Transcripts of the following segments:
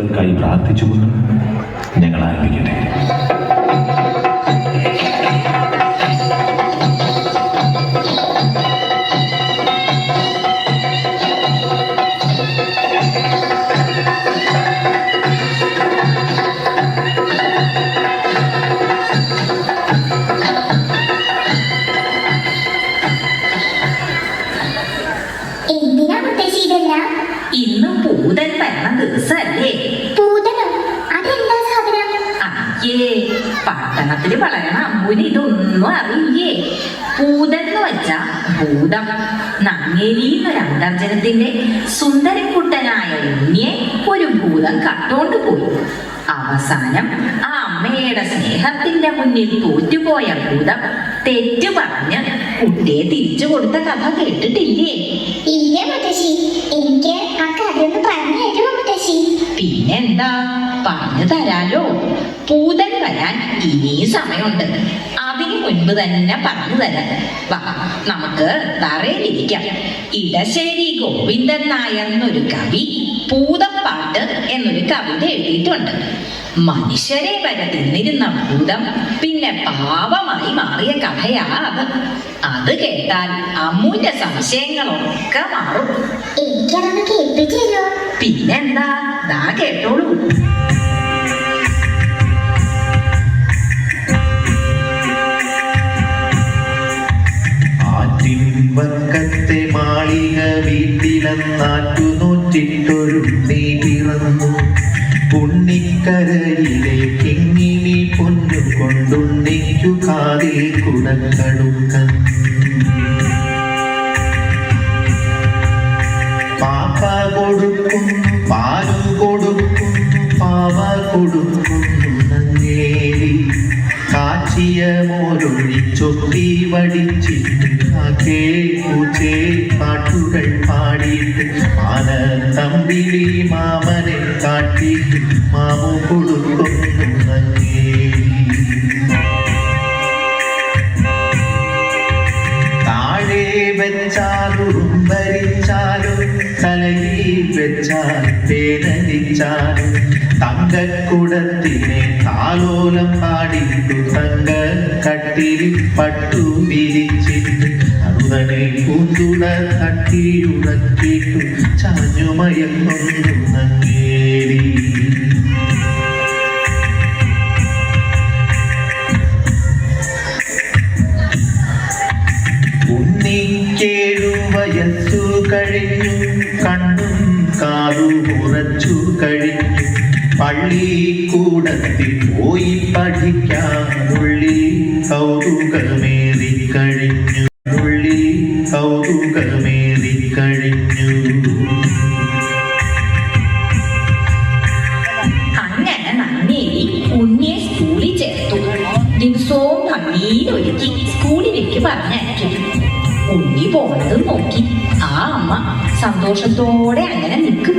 ായി പ്രാർത്ഥിച്ചുകൊണ്ട് ഞങ്ങൾ ആരംഭിക്കട്ടെ. ഇന്ന് പൂതൻ വരണ ദിവസല്ലേ? അയ്യേ പട്ടണത്തിൽ വളരണ അമ്മൂന് ഇതൊന്നും അറിയില്ലേ? എന്ന് വെച്ചാ ഭൂതം. നങ്ങേരി എന്നൊരു അന്തർജനത്തിന്റെ സുന്ദരക്കുട്ടനായ ഉണ്ണിയെ ഒരു ഭൂതം കട്ടോണ്ട് പോയി. അവസാനം ആ അമ്മയുടെ സ്നേഹത്തിന്റെ മുന്നിൽ തോറ്റുപോയ ഭൂതം തെറ്റു പറഞ്ഞ് കുട്ടിയെ തിരിച്ചു കൊടുത്ത കഥ കേട്ടിട്ടില്ലേ? ഇല്ല മുത്തശ്ശി. എനിക്ക് ആ കഥയൊന്ന് പറഞ്ഞു തരുമോ മുത്തശ്ശി. പിന്നെന്താ? പറഞ്ഞു തരാലോ. പൂതൻ വരാൻ ഇനിയും സമയമുണ്ട്. അതിനു മുൻപ് തന്നെ പറഞ്ഞു തരാം. വാ നമുക്ക് തറയിലിരിക്കാം. ഇടശ്ശേരി ഗോവിന്ദൻ നായർ എന്നൊരു കവി പൂതപ്പാട്ട് എന്നൊരു കവിത എഴുതിയിട്ടുണ്ട്. മനുഷ്യരെ വരെ തിന്നിരുന്ന ഭൂതം പിന്നെ പാവമായി മാറിയ കഥയാ അത്. അത് കേട്ടാൽ അമ്മൂന്റെ സംശയങ്ങളൊക്കെ മാറും. എനിക്കതൊന്ന് കേൾപ്പിച്ചു തരുമോ പിന്നെന്താ? ദാ കേട്ടോളൂ. ആറ്റിൻപക്കത്തെ മാളിക വീട്ടിലെന്നാറ്റു നൂറ്റിട്ടൊരു നീ പിറന്നു. ഉണ്ണിക്കരയിലെ കിങ്ങിണി പൊന്നു കൊണ്ടുണ്ണിക്കു കാതിൽ കുടക്കടുക്ക മോരൊഴിച്ചൊട്ടി വടിച്ചിട്ട് കാക്കേ പൂച്ചേ പാട്ടുകൾ പാടിയിട്ട് ആന തമ്പിളി മാമനെ കാട്ടിയിട്ട് മാമു കൊടുക്കുന്നു നങ്ങേലി താഴെ വെച്ചാലും ഭരിച്ചാലും തലയിൽ വെച്ചാൽ വേദനിച്ചാലും തങ്കക്കുടത്തിനെ താലോലം പാടിട്ടു തങ്ക കട്ടിൽ പട്ടു വിരിച്ചിട്ട് അറുതനെ പൂന്തുട തട്ടിയുടക്കിട്ടു ചാഞ്ഞുമയങ്ങൊന്നു നങ്ങേരി പള്ളിക്കൂടത്തിൽ പോയി പഠിക്കാനുള്ളിൽ കൗതുകമേറി കഴിഞ്ഞു. ഉള്ളി കൗതുകമേറി കഴിഞ്ഞു. അങ്ങനെ ഉണ്ണി പോണത് നോക്കി. ആ അമ്മ സന്തോഷത്തോടെ അങ്ങനെ നിൽക്കും.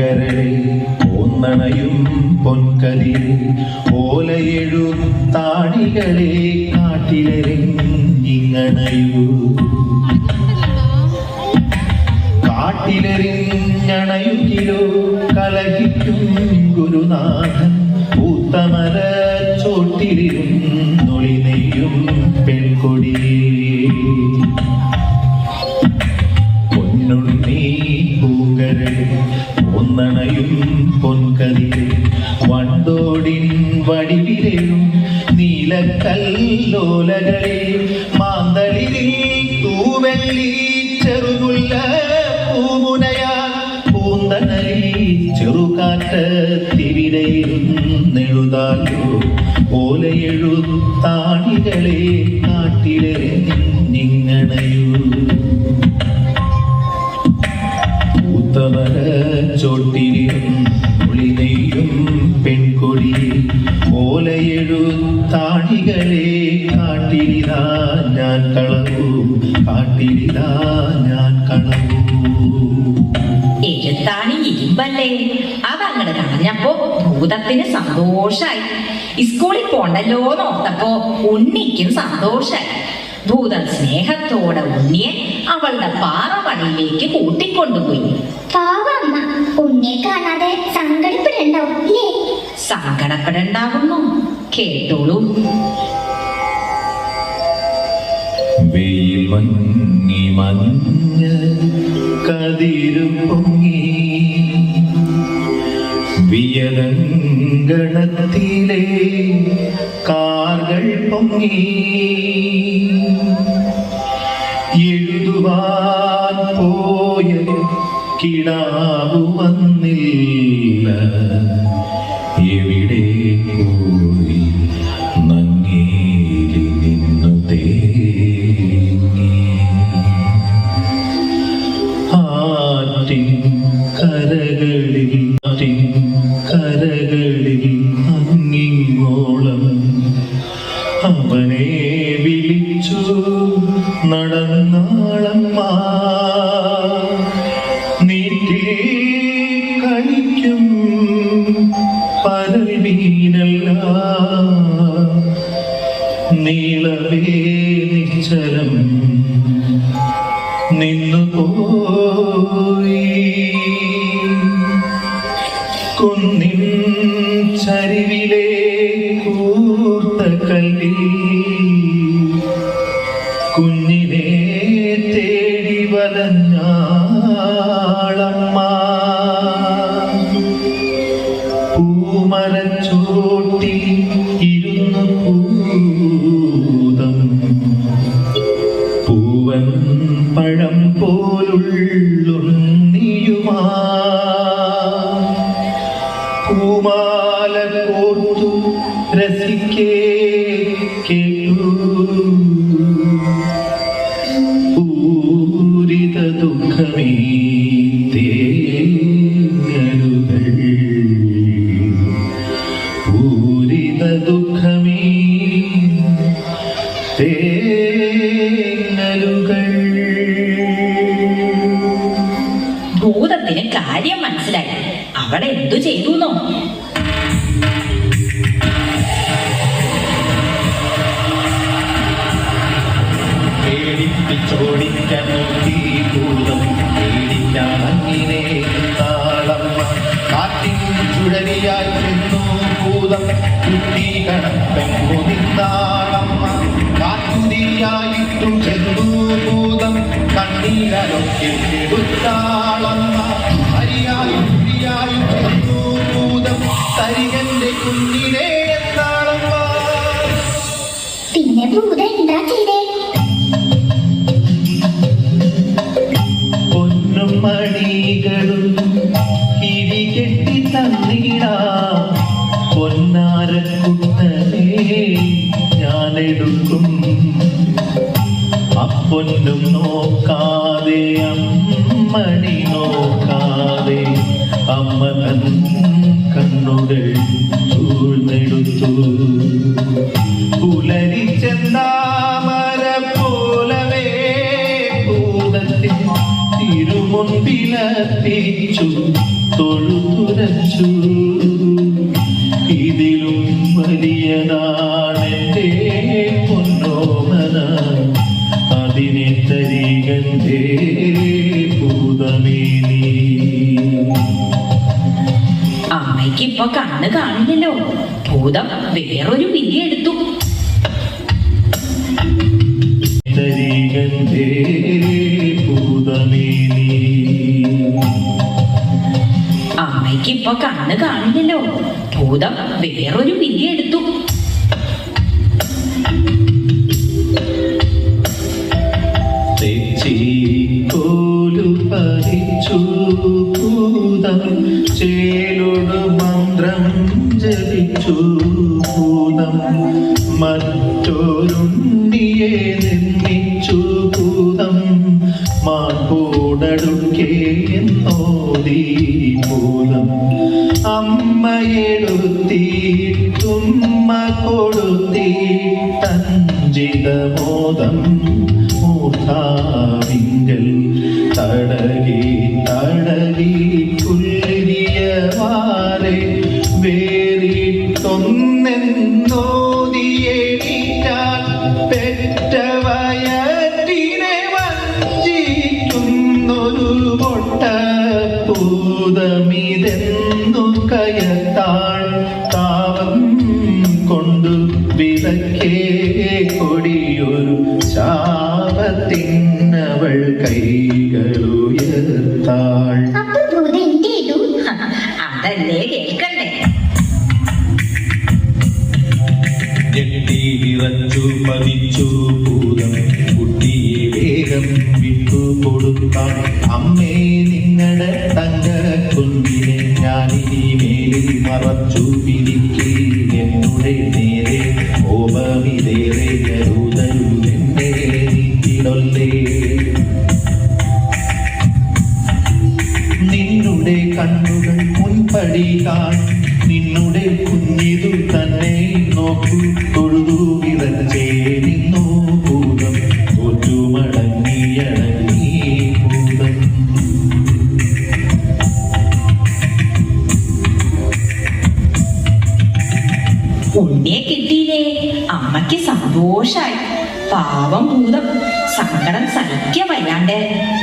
പൂങ്കരളെ പോന്നണയും പൊൻകതിരെ ഓലയെഴുത്താണികളെ കാട്ടിലെറിഞ്ഞിങ്ങണയൂ കാട്ടിലെറിഞ്ഞണയുകിലോ കലഹിക്കും ഗുരുനാഥൻ. പൂത്തമര ചോട്ടിലും നെയ്യും പെൺകൊടിയേ നീലക്കല്ലോലകളെ മാന്തളിരിൽ തൂവെള്ളി ചെറുകുള്ള പൂമുനയാൽ പൂന്തണലി നെഴുതാലോ ഓലയെഴുത്താണികളെ കാട്ടിലെ ഉത്തമര കളവൂ കാട്ടിലിതാ ഞാൻ കളവൂ എഴുത്താണി ഇരുമ്പല്ലേ? അതങ്ങനെ കളഞ്ഞപ്പോ ഭൂതത്തിന് സന്തോഷായി. സ്കൂളിൽ പോണ്ടല്ലോ നോക്കപ്പോ ഉണ്ണിക്കും സന്തോഷായി. ഭൂതം സ്നേഹത്തോടെ ഉണ്ണിയെ അവളുടെ പാറവണിയിലേക്ക് കൂട്ടിക്കൊണ്ടുപോയി. പാവമ്മ ഉണ്ണിയെ കാണാതെ സങ്കടപ്പെടണ്ടാവും സങ്കടപ്പെടണ്ടാവുന്നു. കേട്ടോളൂ. മങ്ങി മഞ്ഞ കതിരു പൊങ്ങി. വിയലങ്കണത്തിലെ കാർകൾ പൊങ്ങി. എഴുതുവാൻ പോയ കിടാവു കരകളിൽ അതിൻ കരകളിൽ അങ്ങിങ്ങോളം. അവനെ വിളിച്ചു നടന്നാളമ്മ നീട്ടി കഴിക്കും പരമീനല്ല നീളവേ നിശ്ചലം നിന്നു പോയി കുന്നിൻ ചരിവിലെ കൂർത്ത കല്ലി എന്തു ചെയ്തു നോ പേടിപ്പിച്ചോടിക്കാൻ നോക്കി ചെന്നു ഭൂതം കുട്ടി പൊന്നാരക്കുട്ടനെ ഞാനെടുക്കും. അപ്പൊന്നും നോക്കാതെ അമ്മണി നോക്കാതെ അമ്മ തൻ കണ്ണുകൾ ചൂഴ്ന്നെടുത്തു. പുലരിച്ചെന്താമര പോലവേ ഭൂതത്തിൽ തിരുമുൻപിലർപ്പിച്ചു തൊഴുതുരച്ചു. കണ്ണ് കാണില്ലല്ലോ. ഭൂതം വേറൊരു വിധി എടുത്തു. അമ്മയ്ക്ക് ഇപ്പൊ കണ്ണ് കാണില്ലല്ലോ. ഭൂതം വേറൊരു വിധി എടുത്തു. തെച്ചിക്കോലു ഭൂതം. ചേലൊടു ഭൂതം അമ്മയെടുത്തിട്ടുമ്മ കൊടുത്തിട്ടന്ന രഞ്ജിതമോദം മൂർധാവിങ്കൽ തടകി തടകി പുല്ലിയ പൊട്ടപ്പൂതമിതെന്നു കയത്താൾ താവം കൊണ്ടു വിലക്കേ കൊടിയൊരു ശാപത്തിന്നവൾ കൈകളുയർത്താൾ അതല്ലേ കേൾക്കണ്ടേ? ഞെട്ടിയിറച്ചു പതിച്ചു ഭൂതം കുട്ടിയെ വേഗം വിട്ടു കൊടുത്താൽ അമ്മേ നിങ്ങളുടെ തങ്ക കുഞ്ഞിനെ ഞാനിനി മേലിൽ മറച്ചു പിടിക്കേ എന്നുടെ നേരെ കോപമിതേറെ കരുതരുതെന്നെ നീക്കിടൊല്ലേ നിന്നുടെ കണ്ണുകൾ മുൻപടി കാണും പാവം ഭൂതം സങ്കടം സഹിക്ക വയ്യാണ്ട്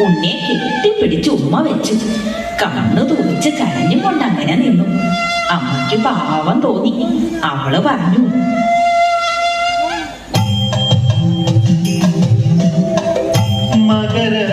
ഉണ്ണിയെ കെട്ടിപ്പിടിച്ച് ഉമ്മ വെച്ചു. കണ്ണു തോന്നിച്ച് കരഞ്ഞും കൊണ്ട് അങ്ങനെ നിന്നു. അമ്മയ്ക്ക് പാവം തോന്നി. അവൾ പറഞ്ഞു മകര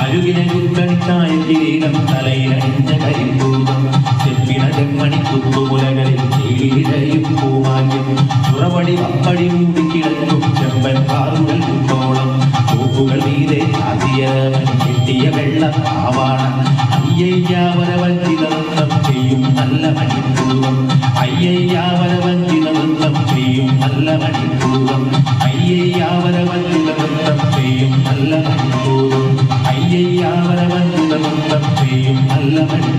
അരുകിനെ കുത്തണിച്ചായ കിരീടം തലയിലണിഞ്ഞ കരിമ്പൂതം ചെപ്പിന ചെമ്മണി കുത്തുമുലകളിൽ കീഴിടയും പൂമാല്യം തുറവടി വപ്പടി മൂടിക്കിടക്കും ചെമ്പൻ കാറുകൾ കുത്തോളം പൂക്കുകൾ മീതെ ചാതിയവൻ കിട്ടിയ വെള്ള പാവാണ അയ്യയ്യാവരവഞ്ചിത ചെയ്യും നല്ല മണിപ്പൂവം അയ്യയ്യാവരവഞ്ചിത ചെയ്യും നല്ല മണിപ്പൂവം അയ്യയ്യാവരവഞ്ചിത ചെയ്യും നല്ല മണിപ്പൂവം ചെയ്യും